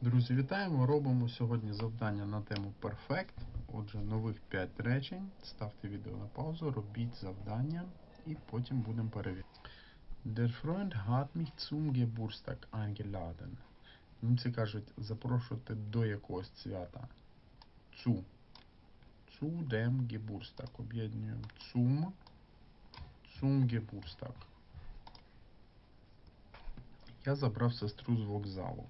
Друзі, вітаємо! Робимо сьогодні завдання на тему Perfect. Отже, нових 5 речень. Ставте відео на паузу, робіть завдання і потім будемо перевіряти. Der Freund hat mich zum Geburtstag eingeladen. Німці кажуть запрошувати до якогось свята. Zu. Zu dem Geburtstag. Об'єднуємо zum. Zum Geburtstag. Я забрав сестру з вокзалу.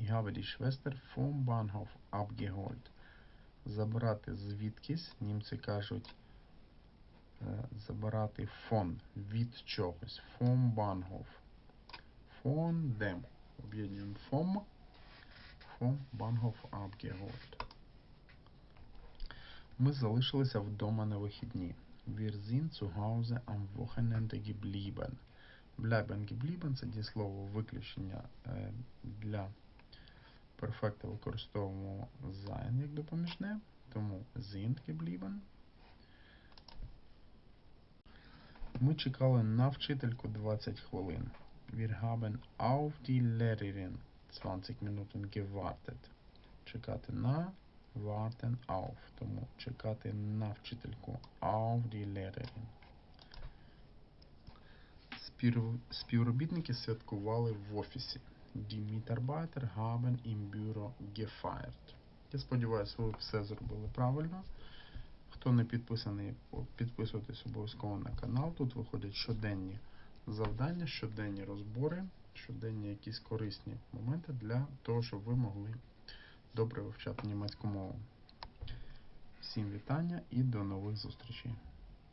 Ich habe die Schwester vom Bahnhof abgeholt. Забрати звідкись, німці кажуть е, забирати фон від чогось. Vom Bahnhof. Von dem. Об'єднуємо vom. Vom Bahnhof abgeholt. Ми залишилися вдома на вихідні. Wir sind zu Hause am Wochenende geblieben. Bleiben geblieben це дієслово виключення е, для перфекта використовуємо sein як допоміжне, тому sind geblieben. Ми чекали на вчительку 20 хвилин. Wir haben auf die Lehrerin 20 Minuten gewartet. Чекати на warten auf. Тому чекати на вчительку auf die Lehrerin. Співробітники святкували в офісі. Die Mitarbeiter haben im Büro gefeiert. Я сподіваюся, ви все зробили правильно. Хто не підписаний, підписуйтесь обов'язково на канал. Тут виходять щоденні завдання, щоденні розбори, щоденні якісь корисні моменти для того, щоб ви могли добре вивчати німецьку мову. Всім вітання і до нових зустрічей!